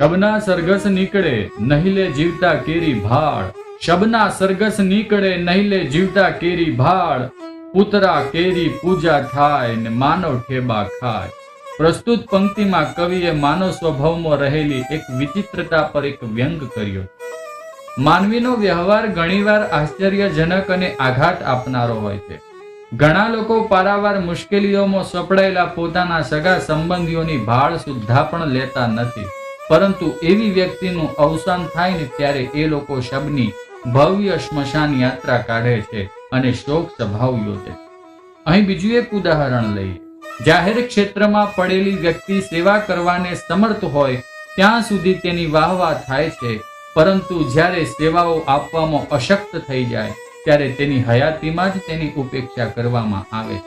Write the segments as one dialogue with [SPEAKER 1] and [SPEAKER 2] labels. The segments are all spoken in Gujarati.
[SPEAKER 1] શબના સરઘસ નીકળે નહીં લે જીવતા કેરી ભાળ. શબના સરઘસ નીકળે નહીં લે જીવતા કેરી ભાળ. પુતરા કેરી પૂજા થાય ને માનવ ઠેબા ખાય. પ્રસ્તુત પંક્તિમાં કવિએ માનવ સ્વભાવમાં રહેલી એક વિચિત્રતા પર એક વ્યંગ કર્યો. માનવીનો વ્યવહાર ઘણીવાર આશ્ચર્યજનક અને આઘાત આપનારો હોય છે. ઘણા લોકો પારાવાર મુશ્કેલીઓમાં સપડાયેલા પોતાના સગા સંબંધીઓની ભાળ સુદ્ધા પણ લેતા નથી. પરંતુ એવી વ્યક્તિનું અવસાન થાય ને ત્યારે એ લોકો શબની ભવ્ય સ્મશાન યાત્રા કાઢે છે અને શોક સભાઓ યોજે અહીં બીજું એક ઉદાહરણ લઈએ. જાહેર ક્ષેત્રમાં પડેલી વ્યક્તિ સેવા કરવાને સમર્થ હોય ત્યાં સુધી તેની વાહવા થાય છે, પરંતુ જ્યારે સેવાઓ આપવામાં અશક્ત થઈ જાય, ત્યારે તેની હયાતીમાં જ તેની ઉપેક્ષા કરવામાં આવે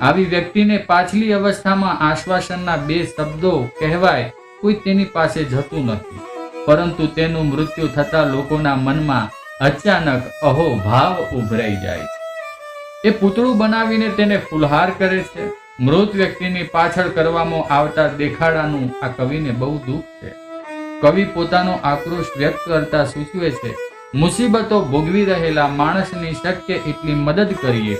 [SPEAKER 1] આવી વ્યક્તિને પાછલી અવસ્થામાં આશ્વાસનના બે શબ્દો કહેવાય કોઈ તેની પાસે જતું નથી. પરંતુ તેનું મૃત્યુ થતા લોકોના મનમાં અચાનક અહો ભાવ ઉભરાઈ જાય છે. એ પૂતળું બનાવીને તેને ફુલહાર કરે છે. મૃત વ્યક્તિની પાછળ કરવામાં આવતા દેખાડાનું આ કવિને બહુ દુઃખ છે. કવિ પોતાનો આક્રોશ વ્યક્ત કરતા સૂચવે છે, મુસીબતો ભોગવી રહેલા માણસની શક્ય એટલી મદદ કરીએ.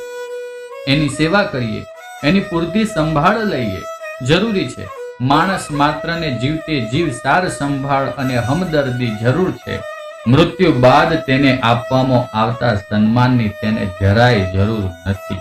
[SPEAKER 1] એની સેવા કરીએ. એની પૂરતી સંભાળ લઈએ. જરૂરી છે માણસ માત્રને જીવતે જીવ સાર સંભાળ અને હમદર્દી જરૂર છે. મૃત્યુ બાદ તેને આપવામાં આવતા સન્માનની તેને જરાય જરૂર નથી.